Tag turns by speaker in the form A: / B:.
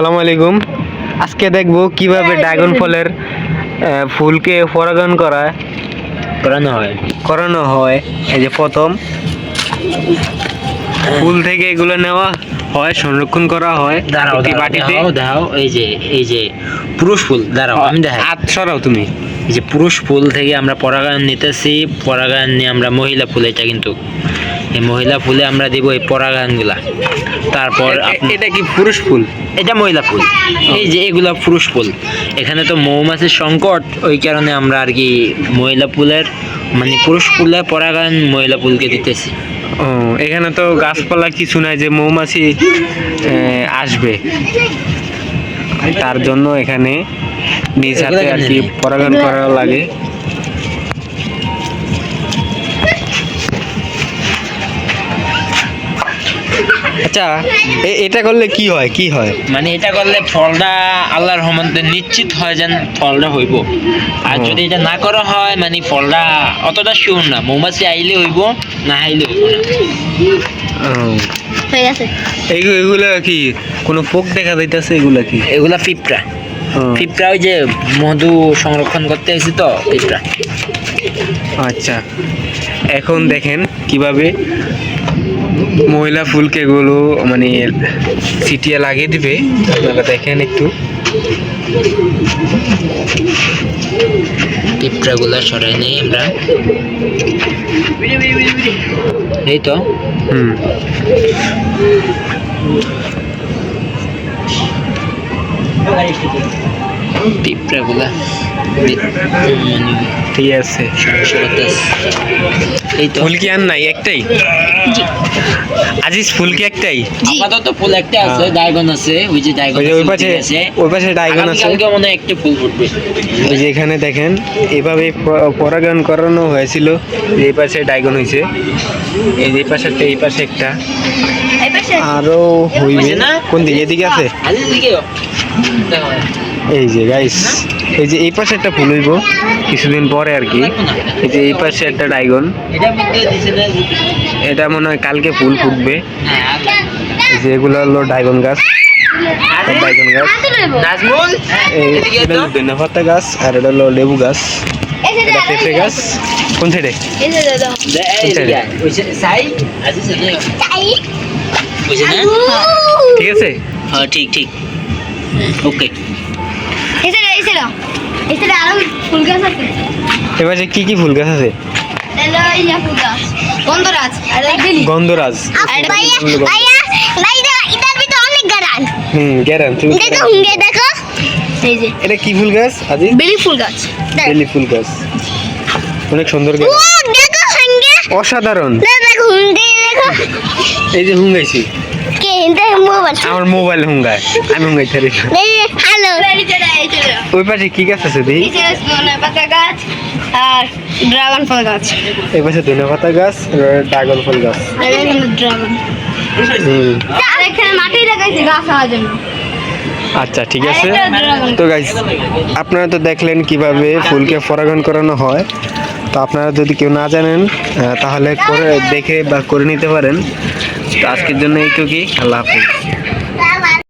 A: আসসালামু আলাইকুম। আজকে দেখব কীভাবে ড্রাগন ফলের ফুলকে পরাগায়ন করা
B: করানো হয়।
A: করানো হয়। এই যে প্রথম ফুল থেকে এগুলো নেওয়া হয় সংরক্ষণ করা হয়
B: দাঁড়াও
A: বাটিতে।
B: দাঁড়াও এই যে এই যে পুরুষ ফুল দাঁড়াও আমি দেখাই।
A: হাত সরাও তুমি।
B: এই যে পুরুষ ফুল থেকে আমরা পরাগায়ন নিতেছি পরাগায়ন নিয়ে আমরা মহিলা ফুল এটা কিন্তু এই মহিলা ফুলে আমরা দিব এই পরাগায়নগুলা তারপর
A: এটা কি পুরুষ ফুল?
B: এটা মহিলা ফুল। এই যে এগুলা পুরুষ ফুল। এখানে তো মৌমাছির সংকট ওই কারণে আমরা আর কি মহিলা ফুলের মানে পুরুষ ফুলে পরাগায়ন মহিলা ফুলকে দিতেছি।
A: ও এখানে তো গাছপালা কিছু নাই যে মৌমাছি আসবে। তার জন্য এখানে নিজ হাতে আর কি পরাগায়ন করা লাগে। আচ্ছা এ- এটা করলে কি হয়? কি হয়?
B: মানে এটা করলে ফলটা আল্লাহর রহমতে নিশ্চিত হয় যেন ফলটা হইব। আর যদি এটা না করা হয় মানে ফলটা অতটা শিওর না। মৌমাছি আইলে হইব না আইলে হইব না।
A: ও,
C: গেছে।
A: এইগু- এগুলা কি কোনো পোক দেখা যাইতেছে? এগুলা কি?
B: এগুলা পিঁপড়া। পিঁপড়া ওই যে মধু সংরক্ষণ করতে এসেছি তো পিঁপড়া।
A: আচ্ছা। এখন দেখেন কীভাবে মহিলা ফুলকে এগুলো মানে সিটিয়ে লাগিয়ে দিবে। আপনারা দেখেন একটু।
B: পিঁপড়াগুলা সরাই নেই আমরা। এই তো।
A: হুম।
B: পিঁপড়াগুলা বি- মানে
A: ঠিক আছে
B: এই তো।
A: ফুল কি আর নাই একটাই? আজিজ ফুল কি একটাই
B: আপাতত ফুল একটা আছে ডায়গন আছে ওই যে ডায়গন
A: ওই পাশে ওই পাশে ডাইগন আছে।
B: আগামীকালকে মনে হয় একটা ফুল ফুটবে।
A: ওই যে এখানে দেখেন এভাবে প- পরাগায়ন করানো হয়েছিল যে এই পাশে ডাইগন হয়েছে। এই যে পাশে একটা এই পাশে একটা। আরও হইবে।
B: হয়েছে না?
A: কোন দিকে? এদিকে আছে?
B: আরে দেখো
A: এই যে গাইস এই যে এই পাশে একটা ফুল হইব, কিছুদিন পরে আর কি। এই যে এই পাশে একটা ডাইগন
B: এটা
A: মনে হয় কালকে ফুল ফুটবে। যে এগুলো হলো ডাইগন গাছ। ডাইগন গাছ।
B: তো।
A: পাতা গাছ, আর এটা হলো লেবু গাছ। এটা পেঁপে গাছ। কোন সাইডে ঠিক আছে?
B: হ্যাঁ ঠিক ঠিক। ওকে
C: এই আরও ফুল গাছ আছে।
A: এবার যে কি কি ফুল গাছ আছে?
C: এলো ইয়া ফুল গাছ। গন্ধরাজ আর এই বেলি।
A: গন্ধরাজ।
C: ভাইয়া ভাইয়া ভাইয়া ইদার ভিতরে অনেক গাছ
A: হুম গ্যারান তুমি
C: দেখো হুঙ্গে দেখো। এই যে।
A: এটা কি ফুল গাছ আজি?
C: বেলি ফুল গাছ।
A: বেলি ফুল গাছ। অনেক সুন্দর গাছ
C: দেখো হুঙ্গে।
A: অসাধারণ।
C: দেখো হুঙ্গে দেখো।
A: এই যে হুঙ্গাইছি।
C: কে? মোবাইল।
A: আমার মোবাইল হুঙ্গায়। আমি
C: হ্যালো
A: ওই পাশে কি গাছ আছে
C: পাতা গাছ আর ড্রাগন ফল গাছ।
A: এই পাশে গাছ ড্রাগন ফল গাছ।
C: আর ড্রাগন।
A: হুম।
C: আর এখানে মাটি লাগাইছে গাছ হওয়ার জন্য।
A: আচ্ছা ঠিক আছে। তো গাইস আপনারা তো দেখলেন কীভাবে ফুলকে পরাগায়ন করানো হয়। তো আপনারা যদি কেউ না জানেন তাহলে করে দেখে বা করে নিতে পারেন। তো আজকের জন্য এইটুকুই। আল্লাহ হাফিজ।